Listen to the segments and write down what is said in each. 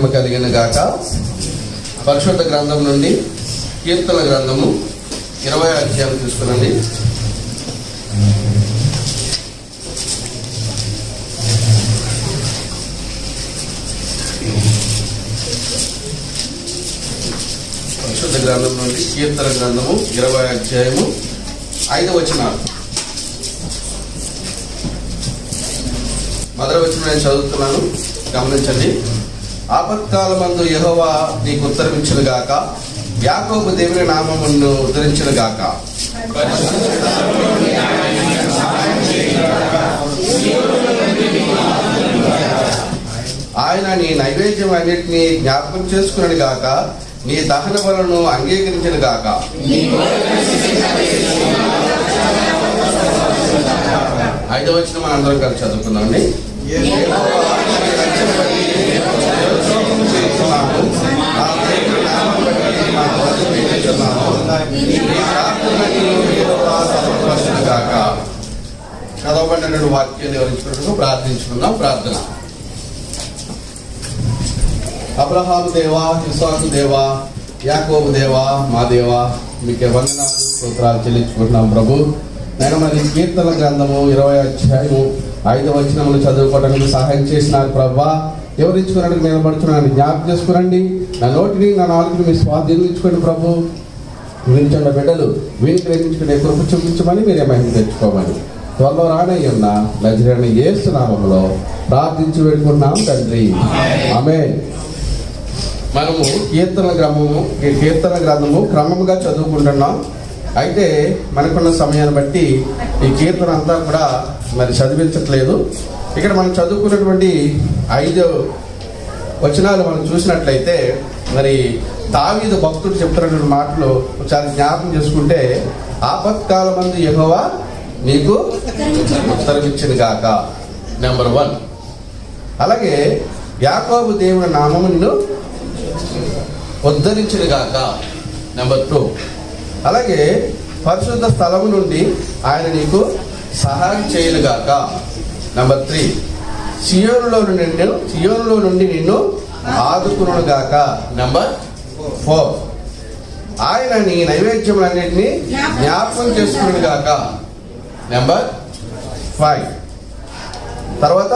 మహిమ కలిగిన గాక. పరిశుద్ధ గ్రంథం నుండి కీర్తన గ్రంథము ఇరవై అధ్యాయం తీసుకునండి పరిశుద్ధ గ్రంథం నుండి కీర్తన గ్రంథము ఇరవై అధ్యాయము ఐదు వచనాలు. మధుర వచ్చిన నేను చదువుతున్నాను. గమనించండి. ఆపత్కాలమందు యహోవా నీకు ఉత్తరమించును గాక యాకోబు దేవుని నామమును ఉద్ధరించును గాక ఆయన నీ నైవేద్యం అన్నిటినీ జ్ఞాపకం చేసుకున్నాడు గాక నీ దహన బలను అంగీకరించను గాక ఐదవ వచ్చిన మనందరం కలిసి చదువుకుందామండి. చదవబడినటువంటి వాక్యాన్ని వివరించుకుంటూ ప్రార్థించుకుందాం ప్రార్థన అబ్రహాం దేవా ఇస్వాకు దేవా యాకోబు దేవా మా దేవా మీకే వందనాలు సూత్రాలు చెల్లించుకుంటున్నాం ప్రభు. నేను మరి కీర్తన గ్రంథము ఇరవై అధ్యాయము ఐదు వచనములు చదువుకోవడానికి సహాయం చేసినారు ప్రభా. ఎవరించుకున్నట్టు నేను పడుతున్నాను. జ్ఞాపకం చేసుకురండి. నా నోటిని నా నాలుగుని మీ స్వాధీనించుకోండి ప్రభు. వినిచున్న బిడ్డలు వీని గ్రహించుకునే కృప చూపించమని మీరే మహిమ తెచ్చుకోమని. త్వరలో రానయ్యున్న నజరని ఏసు నామంలో ప్రార్థించి పెట్టుకున్నాం తండ్రి. ఆమె మనము కీర్తన గ్రంథము ఈ కీర్తన గ్రంథము క్రమముగా చదువుకుంటున్నాం. అయితే మనకున్న సమయాన్ని బట్టి ఈ కీర్తన అంతా కూడా మరి చదివించట్లేదు. ఇక్కడ మనం చదువుకున్నటువంటి ఐదు వచనాలు మనం చూసినట్లయితే మరి దావీదు భక్తుడు చెప్తున్నటువంటి మాటలు చాలా జ్ఞాపకం చేసుకుంటే ఆపత్కాల మంది యహోవా నీకు ఉత్తరమిచ్చిన గాక. నెంబర్ వన్ అలాగే యాకోబు దేవుని నామము నిన్ను ఉద్ధరించిన గాక. నెంబర్ టూ అలాగే పరిశుద్ధ స్థలము నుండి ఆయన నీకు సహాయం చేయలుగాక నెంబర్ త్రీ సియోనులో నుండి నిన్ను సియోనులో నుండి నిన్ను ఆదుకును గాక. నెంబర్ ఫోర్ ఆయన నీ నైవేద్యములన్నింటినీ జ్ఞాపకం చేసుకును గాక. నెంబర్ ఫైవ్ తర్వాత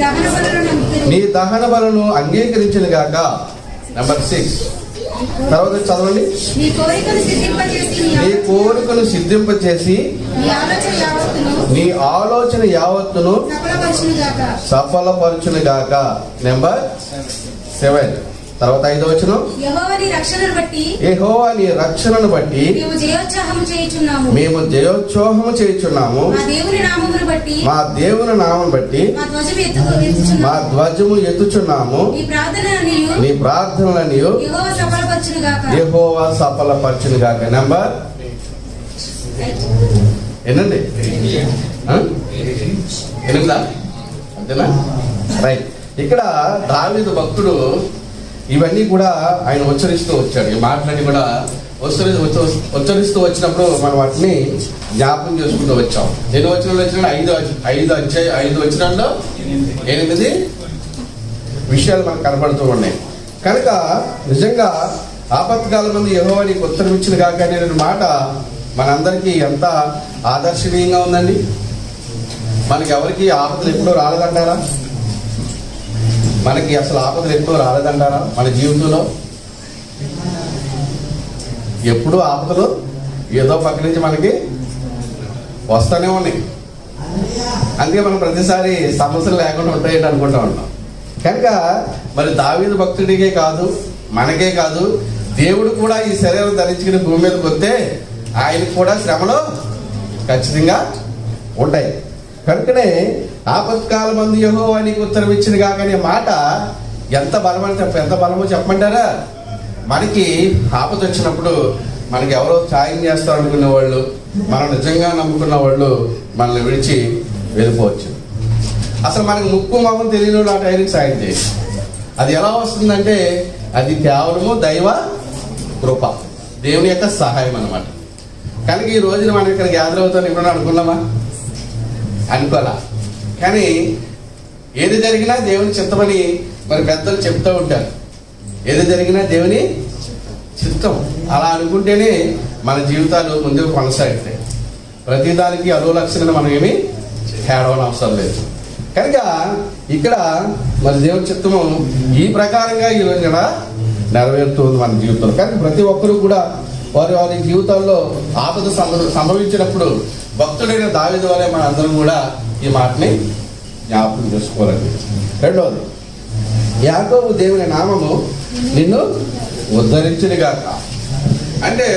దహన. నీ దహన బలను అంగీకరించిన గాక. నెంబర్ సిక్స్ తర్వాత చదవండి. నీ కోరికను సిద్ధింపచేసి నీ ఆలోచన యావత్తును నీ ఆలోచన యావత్తును సఫలపరచును గాక సఫలపరచును గాక నెంబర్ సెవెన్ తర్వాత ఐదో వచనం. యెహోవా నీ రక్షణను బట్టి మేము జయోత్సాహము చేయుచున్నాము. మా దేవుని నామం బట్టి మా ధ్వజము ఎత్తుచున్నాము. నీ ప్రార్థనలని యెహోవా సఫలపరచును గాక. నెంబర్ ఎన్నండి? ఎనిమిదా? అంతేనా? రైట్ ఇక్కడ దావీదు భక్తుడు ఇవన్నీ కూడా ఆయన ఉచ్చరిస్తూ వచ్చాడు. ఈ మాటలన్నీ కూడా ఉచ్చరి ఉచ్చరిస్తూ వచ్చినప్పుడు మనం వాటిని జ్ఞాపకం చేసుకుంటూ వచ్చాం. ఎన్ని వచ్చిన వచ్చిన ఐదు ఐదు అధ్యాయ ఐదు వచ్చినాల్లో ఎనిమిది. విషయాలు మనకు కనపడుతూ ఉన్నాయి. కనుక నిజంగా ఆపత్కాల మంది యహోవా నీకు ఉత్తరం ఇచ్చిన కాక అనే మాట మనందరికీ ఎంత ఆదర్శనీయంగా ఉందండి? మనకి ఎవరికి ఆపదలు ఎప్పుడూ రాలేదంటారా? మనకి అసలు ఆపదలు ఎప్పుడూ రాలేదంటారా మన జీవితంలో? ఎప్పుడూ ఆపదలు ఏదో పక్క నుంచి మనకి వస్తూనే ఉన్నాయి. అందుకే మనం ప్రతిసారి సమస్యలు లేకుండా ఉంటాయని అనుకుంటా ఉంటాం. కనుక మరి దావీదు భక్తుడికే కాదు మనకే కాదు దేవుడు కూడా ఈ శరీరం ధరించుకుని భూమి మీదకి వస్తే ఆయనకు కూడా శ్రమలు ఖచ్చితంగా ఉంటాయి. కనుకనే ఆపత్కాల మంది యహో నీకు ఉత్తరం ఇచ్చిన కాకనే మాట ఎంత బలమని చెప్ప ఎంత బలమో చెప్పమంటారా? మనకి ఆపద వచ్చినప్పుడు మనకి ఎవరో సాయం చేస్తారు అనుకునే వాళ్ళు మనం నిజంగా నమ్ముకున్న వాళ్ళు మనల్ని విడిచి వెళ్ళిపోవచ్చు. అసలు మనకి ముక్కు మొహం తెలియని వాళ్ళు ఆ టైంకి సాయం చేసి అది ఎలా వస్తుందంటే అది కేవలము దైవ కృప దేవుని యొక్క సహాయం అన్నమాట. కనుక ఈ రోజున మనం ఇక్కడ గ్యాదర్ అవుతాం ఇప్పుడు అనుకున్నామా? అనుకోలే. కానీ ఏది జరిగినా దేవుని చిత్తమని మరి పెద్దలు చెప్తూ ఉంటారు. ఏది జరిగినా దేవుని చిత్తం. అలా అనుకుంటేనే మన జీవితాలు ముందుకు కొనసాగుతాయి ప్రతిదానికి అదో లక్షణం మనం ఏమి తేడవని అవసరం లేదు. కనుక ఇక్కడ మరి దేవుని చిత్తము ఈ ప్రకారంగా ఈ ఇక్కడ నెరవేరుతుంది మన జీవితంలో. కానీ ప్రతి ఒక్కరూ కూడా వారి వారి జీవితాల్లో ఆపద సంభ- సంభవించినప్పుడు భక్తుడైన దావిది వలె మన అందరం కూడా ఈ మాటని జ్ఞాపకం చేసుకోవాలండి. రెండవది యాకోబు దేవుని నామము నిన్ను ఉద్ధరించును గాక అంటే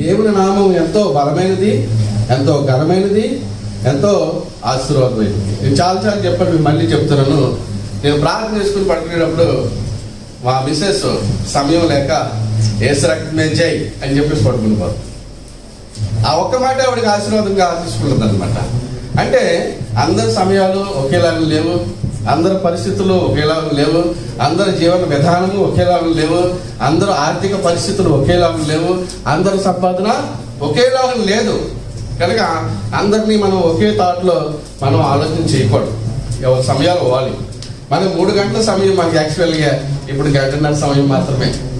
దేవుని నామం ఎంతో బలమైనది ఎంతో ఘనమైనది ఎంతో ఆశీర్వాదమైనది. నేను చాలా చాలా చెప్పాను మళ్ళీ చెప్తున్నాను. నేను ప్రార్థన చేసుకుని పడుకునేటప్పుడు మా మిస్సెస్ సమయం లేక ఏసు రక్తమే అని చెప్పేసి పడుకుని ఆ ఒక్క మాట ఆవిడకి ఆశీర్వాదంగా తీసుకున్నది అనమాట అంటే అందరి సమయాలు ఒకేలాగా లేవు అందరి పరిస్థితులు ఒకేలాగా లేవు అందరి జీవన విధానము ఒకేలాగా లేవు అందరు ఆర్థిక పరిస్థితులు ఒకేలాగా లేవు అందరి సంపాదన ఒకేలాగా లేదు. కనుక అందరినీ మనం ఒకే థాట్లో మనం ఆలోచన చేయకూడదు. ఎవరి సమయాలు ఇవ్వాలి మనం మూడు గంటల సమయం మనకి యాక్చువల్గా ఇప్పుడు గంటన్నర సమయం మాత్రమే.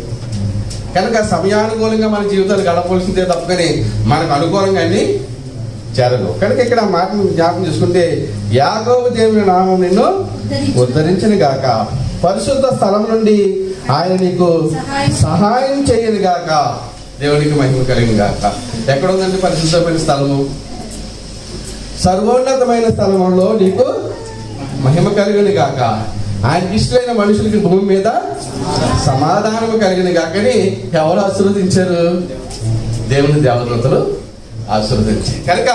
కనుక సమయానుకూలంగా మన జీవితాలు గడపవలసిందే తప్పని మనకు అనుకూలంగా అన్ని జరగవు. కనుక ఇక్కడ మాటను జ్ఞాపకం చేసుకుంటే యాగోవు దేవుని నామం నిన్ను ఉద్ధరించను. గాక. పరిశుద్ధ స్థలం నుండి ఆయన నీకు సహాయం చేయను గాక. దేవునికి మహిమ కలిగిన గాక. ఎక్కడ ఉందండి పరిశుద్ధమైన స్థలము? సర్వోన్నతమైన స్థలంలో నీకు మహిమ కలిగిన గాక. ఆయనకి ఇష్టమైన మనుషులకి భూమి మీద సమాధానము కలిగిన కాకని ఎవరు ఆశీర్వదించారు? దేవుని దేవదూతలు ఆశీర్వదించి కనుక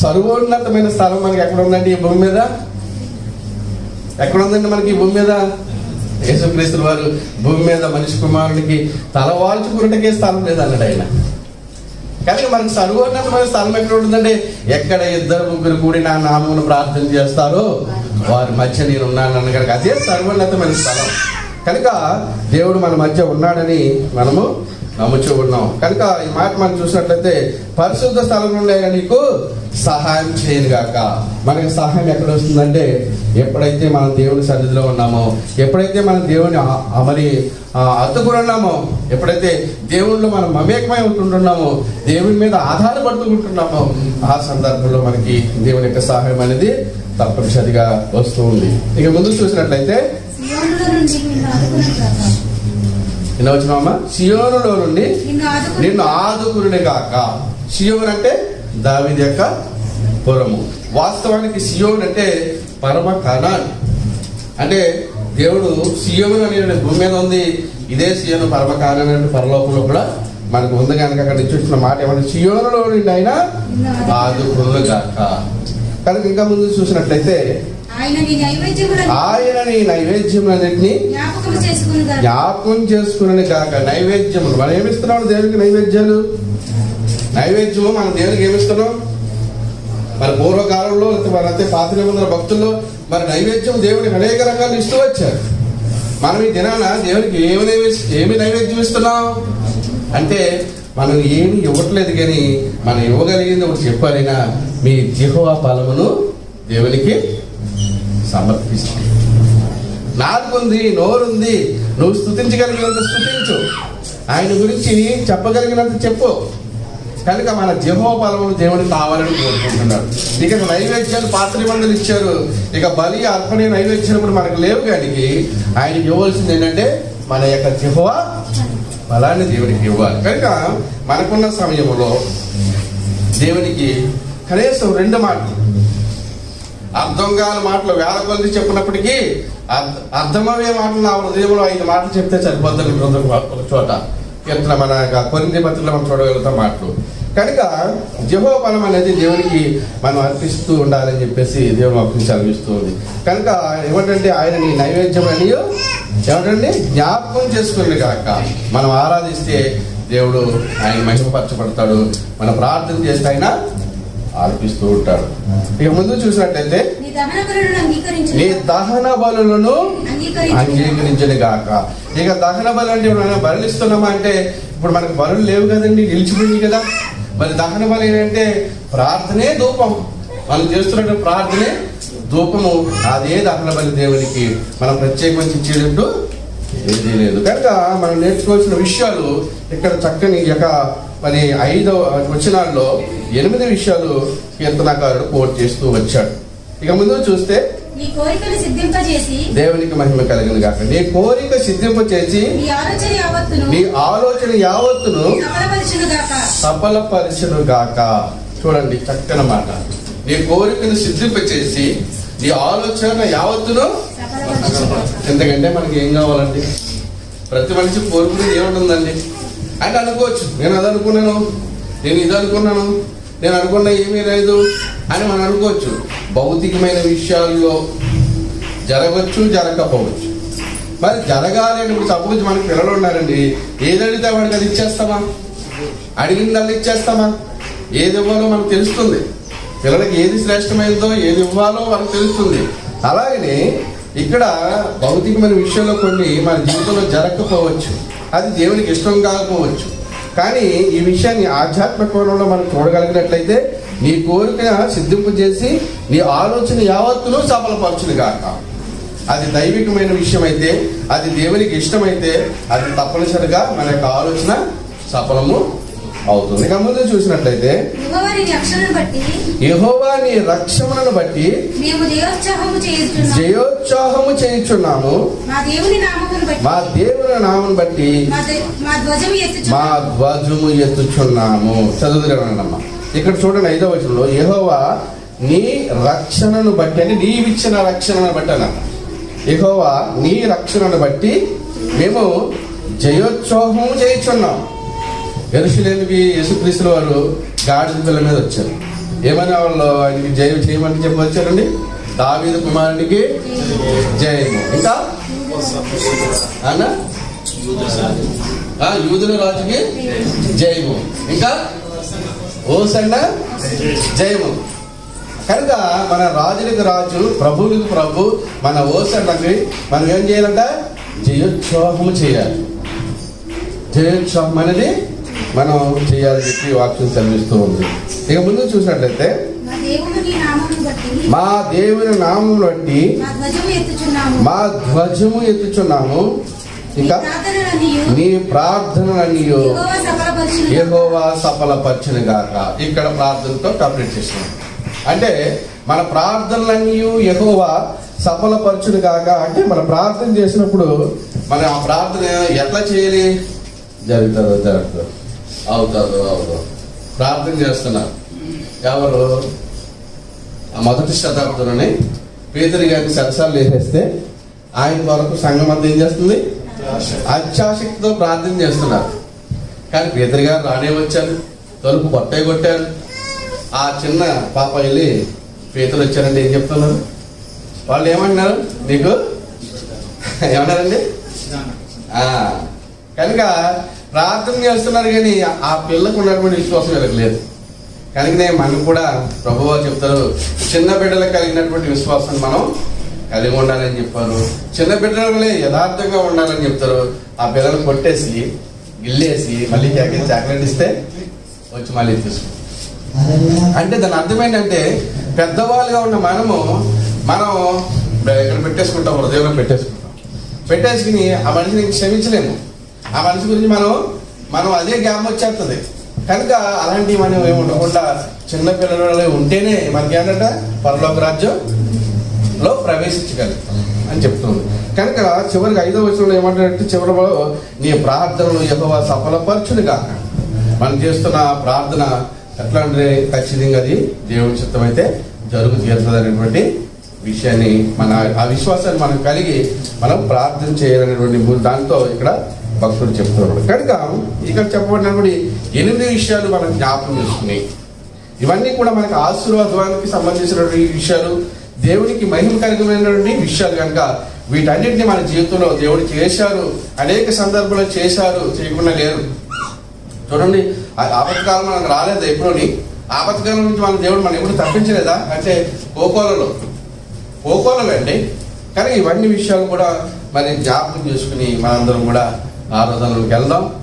సర్వోన్నతమైన స్థలం మనకి ఎక్కడ ఉందండి ఈ భూమి మీద? ఎక్కడ ఉందండి మనకి ఈ భూమి మీద? యేసుక్రీస్తుల వారు భూమి మీద మనిషి కుమారునికి తలవాల్చుకున్నట్టుకే స్థలం లేదు అన్నాడు ఆయన. కనుక మనకి సర్వోన్నతమైన స్థలం ఎక్కడ ఉంటుందంటే ఎక్కడ ఇద్దరు ముగ్గురు కూడి నా నామమును ప్రార్థన చేస్తారో వారి మధ్య నేను ఉన్నాను అన్న కనుక అదే సర్వోన్నతమైన స్థలం. కనుక దేవుడు మన మధ్య ఉన్నాడని మనము నమ్ముచూ ఉన్నాం. కనుక ఈ మాట మనం చూసినట్లయితే పరిశుద్ధ స్థలం నుండి నీకు సహాయం చేయను గాక. మనకి సహాయం ఎక్కడ వస్తుందంటే ఎప్పుడైతే మనం దేవుని సన్నిధిలో ఉన్నామో ఎప్పుడైతే మనం దేవుని అమరి ఆ మరి ఉన్నామో ఎప్పుడైతే దేవుళ్ళు మనం మమేకమై ఉంటుంటున్నామో దేవుని మీద ఆధారపడుతూ ఉంటున్నామో ఆ సందర్భంలో మనకి దేవుని యొక్క సహాయం అనేది తప్పనిసరిగా వస్తూ ఉంది. ఇక ముందు చూసినట్లయితే నుండి నిన్ను ఆదుకును గాక. ఎన్న వచ్చినామా సియోనులో నుండి నిన్ను ఆదుకును నిన్ను కాక సియోన్ అంటే దావిది యొక్క పురము. వాస్తవానికి సియోన్ అంటే పరమ కణాన్ అంటే దేవుడు సియోన్ అనే భూమి మీద ఉంది. ఇదే సియోను పరమ కాణాన్ అంటే పరలోకంలో కూడా మనకు ఉంది కనుక అక్కడ నుంచి వచ్చిన మాట ఏమంటే సియోనులో నుండి ఆయన ఆదుకురుని కాక కనుక ఇంకా ముందు చూసినట్లయితే ఆయన నీ నైవేద్యములన్నింటినీ జ్ఞాపకం చేసుకుని కాక నైవేద్యములు మనం ఏమిస్తున్నాం దేవునికి నైవేద్యాలు? నైవేద్యము మనం దేవునికి ఏమిస్తున్నాం? మరి పూర్వకాలంలో మన అంతే పాత నిబంధన భక్తుల్లో మరి నైవేద్యం దేవునికి అనేక రకాలు ఇస్తూ వచ్చారు. మనం ఈ దినాన దేవునికి ఏమి నైవేద్యం ఏమి నైవేద్యం ఇస్తున్నాం? అంటే మనం ఏమి ఇవ్వట్లేదు కానీ మనం ఇవ్వగలిగింది ఒకటి చెప్పారైనా మీ జిహోవా ఫలమును దేవునికి సమర్పిస్తుంది నాలుగుంది నోరుంది నువ్వు స్థుతించగలిగినంత స్థుతించు ఆయన గురించి చెప్పగలిగినంత చెప్పు. కనుక మన జీవోపాలములు దేవుడికి కావాలని కోరుకుంటున్నాడు. ఇక నైవేద్యాలు పాత్ర మందులు ఇచ్చారు. ఇక బలి అర్పణ నైవేద్యాలు కూడా మనకు లేవు కానీ ఆయనకి ఇవ్వాల్సింది ఏంటంటే మన యొక్క జిహోవ బలాన్ని దేవుడికి ఇవ్వాలి. కనుక మనకున్న సమయంలో దేవునికి కనీసం రెండు మాటలు. అర్థం కాని మాటలు వేల కొద్ది చెప్పినప్పటికీ అర్థమయ్యే మాటలు నా హృదయంలో ఐదు మాటలు చెప్తే సరిపోతుంది బృందం ఒక చోట. కీర్తన మన కొన్ని పత్రికలు మనం చూడగలుగుతాం మాటలు. కనుక జహో అనేది దేవునికి మనం అర్పిస్తూ ఉండాలని చెప్పేసి దేవుడు మాకు అనిపిస్తుంది కనుక ఏమిటంటే ఆయన నీ నైవేద్యం అని ఏమిటండి? జ్ఞాపకం చేసుకుని కాక మనం ఆరాధిస్తే దేవుడు ఆయన మహిమపరచబడతాడు. మన ప్రార్థన చేస్తే ఆయన ఆలపిస్తూ ఉంటాడు. ఇక ముందు చూసినట్టయితే నీ దహన బలులను అంగీకరించు నీ దహన బలులను అంగీకరించు అంగీకరించను గాక. ఇక దహన బలు అంటే మనం బలులు ఇస్తున్నామా అంటే ఇప్పుడు మనకు బలులు లేవు కదండి నిలిచిపోయింది కదా. మరి దహన బలు ఏంటంటే ప్రార్థనే ధూపం. మనం చేస్తున్న ప్రార్థనే ధూపము. అదే దహన బలి దేవునికి మనం ప్రత్యేకించి ఇచ్చేటట్టు ఏదీ లేదు. కనుక మనం నేర్చుకోవాల్సిన విషయాలు ఇక్కడ చక్కని ఈ యొక్క మరి ఐదవ వచనాల్లో ఎనిమిది విషయాలు కీర్తనాకారుడు కోట్ చేస్తూ వచ్చాడు. ఇక ముందు చూస్తే నీ కోరికను సిద్ధింపజేసి దేవునికి మహిమ కలిగిన కాక. నీ కోరిక సిద్ధింప చేసి నీ ఆలోచన యావత్తును నీ ఆలోచన యావత్తును సఫలపరచును గాక. సఫలపరచును గాక. చూడండి చక్కని మాట. నీ కోరికను సిద్ధింపచేసి నీ ఆలోచన యావత్తును ఎందుకంటే మనకి ఏం కావాలండి? ప్రతి మనిషి కోరుకునేది ఏముంటుందండి? అంటే అనుకోవచ్చు. నేను అది అనుకున్నాను. నేను ఇది అనుకున్నాను. నేను అనుకున్న ఏమీ లేదు అని మనం అనుకోవచ్చు. భౌతికమైన విషయాల్లో జరగవచ్చు జరగకపోవచ్చు. మరి జరగాలి అని ఇప్పుడు సపోజ్ మనకి పిల్లలు ఉన్నారండి. ఏది అడిగితే వాడికి అది ఇచ్చేస్తామా? అడిగిందల్లా ఇచ్చేస్తామా? ఏది ఇవ్వాలో మనకు తెలుస్తుంది. పిల్లలకి ఏది శ్రేష్టమైనదో ఏది ఇవ్వాలో వాళ్ళకి తెలుస్తుంది. అలాగనే ఇక్కడ భౌతికమైన విషయంలో కొన్ని మన జీవితంలో జరగకపోవచ్చు. అది దేవునికి ఇష్టం కాకపోవచ్చు. కానీ ఈ విషయాన్ని ఆధ్యాత్మిక కోణంలో మనం చూడగలిగినట్లయితే నీ కోరిక సిద్ధింపు చేసి నీ ఆలోచన యావత్తును సఫలపరచును గాక. అది దైవికమైన విషయం అయితే అది దేవునికి ఇష్టమైతే అది తప్పనిసరిగా మన యొక్క ఆలోచన సఫలము అవుతుంది. ఇక ముందు చూసినట్లయితే యెహోవా నీ రక్షణను బట్టి యెహోవా నీ రక్షణను బట్టి మేము దేవోత్సాహము చేయుచున్నాము జయోత్సాహము మా దేవుని నామమును బట్టి మా ధ్వజము ఎత్తుచున్నాము. ధ్వజము ఎత్తుచున్నాము. చదువుతున్నా ఇక్కడ చూడండి ఐదో వచనంలో యెహోవా నీ రక్షణను బట్టి అని నీవిచ్చిన రక్షణను బట్టి అన్న యెహోవా నీ రక్షణను బట్టి మేము జయోత్సవము చేయించున్నాం. ఎరుసలేమికి యేసుక్రీస్తుల వారు గాడిద పిల్ల మీద వచ్చారు. ఏమని వాళ్ళు ఆయనకి జయం చేయమని చెప్పి వచ్చారండి దావీదు కుమారునికి జయము. ఇంకా? అన్న? యూదుల రాజుకి జయము. ఇంకా? ఓసన్న జయము. కనుక మన రాజులకు రాజు ప్రభువులకు ప్రభు మన ఓసండకి మనం ఏం చేయాలంట? జయోత్సవము చేయాలి. జయోత్సవం అనేది మనం చేయాలని చెప్పి వాక్యం చదివిస్తూ ఉంది. ఇక ముందు చూసినట్లయితే మా దేవుని నామం బట్టి మా ధ్వజము ఎత్తుచున్నాము. ఇంకా నీ ప్రార్థనలన్నీ యెహోవా సఫలపరచును గాక ఇక్కడ ప్రార్థనతో కంప్లీట్ చేస్తున్నాం. అంటే మన ప్రార్థనలన్నీ యెహోవా సఫలపరచును గాక అంటే మన ప్రార్థన చేసినప్పుడు మన ఆ ప్రార్థన ఎట్లా చేయాలి? జరుగుతుందో జరుగుతుందో. అవుతుందో అవుతుందో. ప్రార్థన చేస్తున్నారు. ఎవరు? ఆ మొదటి శతాబ్దంలోనే పేదరి గారికి సరసాలు వేసేస్తే ఆయన వరకు సంఘం అంతా ఏం చేస్తుంది? అత్యాశక్తితో ప్రార్థన చేస్తున్నారు. కానీ పేదరి గారు రానే వచ్చారు తలుపు కొట్టే కొట్టారు. ఆ చిన్న పాప వెళ్ళి పేదలు వచ్చారండి ఏం చెప్తున్నారు? వాళ్ళు ఏమంటున్నారు? నీకు? ఏమన్నారండి కనుక ప్రార్థన చేస్తున్నారు కానీ ఆ పిల్లకు ఉన్నటువంటి విశ్వాసం వీళ్ళకి లేదు. కనుకనే మనం కూడా ప్రభువా చెప్తారు చిన్న బిడ్డలకు కలిగినటువంటి విశ్వాసం మనం కలిగి ఉండాలని చెప్పారు. చిన్న బిడ్డలే యథార్థంగా ఉండాలని చెప్తారు. ఆ పిల్లలు కొట్టేసి గిల్లేసి మళ్ళీ జాకెట్ చాక్లెట్ ఇస్తే వచ్చి మళ్ళీ తీసుకుంటాం అంటే దాని అర్థం ఏంటంటే పెద్దవాళ్ళుగా ఉన్న మనము మనం ఇక్కడ పెట్టేసుకుంటాం హృదయంలో పెట్టేసుకుంటాం. పెట్టేసుకుని ఆ మనిషిని క్షమించలేము. ఆ మనిషి గురించి మనం మనం అదే గ్యాప్ వచ్చేస్తుంది కనుక అలాంటివి మనం ఏమి ఉండకుండా చిన్న పిల్లలు ఉంటేనే మనకి ఏంటంట పరలోక రాజ్యంలో ప్రవేశించగలుగుతాం అని చెప్తుంది. కనుక చివరికి ఐదో వచనంలో ఏమంటారంటే చివరిలో నీ ప్రార్థనలు యెహోవా సఫలపరచుడు కాక మనం చేస్తున్న ప్రార్థన ఎట్లా అంటే ఖచ్చితంగా అది దేవుని చిత్తం అయితే జరుగు తీరుతుంది విషయాన్ని మన ఆ విశ్వాసాన్ని మనం కలిగి మనం ప్రార్థన చేయాలనేటువంటి దాంతో ఇక్కడ భక్తుడు చెప్తున్నాడు. కనుక ఇక్కడ చెప్పబడినటువంటి ఎనిమిది విషయాలు మనం జ్ఞాపకం చేసుకున్నాయి. ఇవన్నీ కూడా మనకు ఆశీర్వాదానికి సంబంధించినటువంటి విషయాలు దేవునికి మహిమకరమైనటువంటి విషయాలు కనుక వీటన్నిటిని మన జీవితంలో దేవుడు చేశారు అనేక సందర్భాలు చేశారు చేయకుండా లేరు. చూడండి ఆ ఆపత్కాలం మనకు రాలేదు ఎప్పుడోని? ఆపత్కాలం నుంచి మన దేవుడు మనం ఎప్పుడు తప్పించలేదా? అంటే కోకోలలో. కోకోలలో అండి. కానీ ఇవన్నీ విషయాలు కూడా మరి జ్ఞాపకం చేసుకుని మనందరం కూడా ఆరాధనలోకి వెళ్దాం.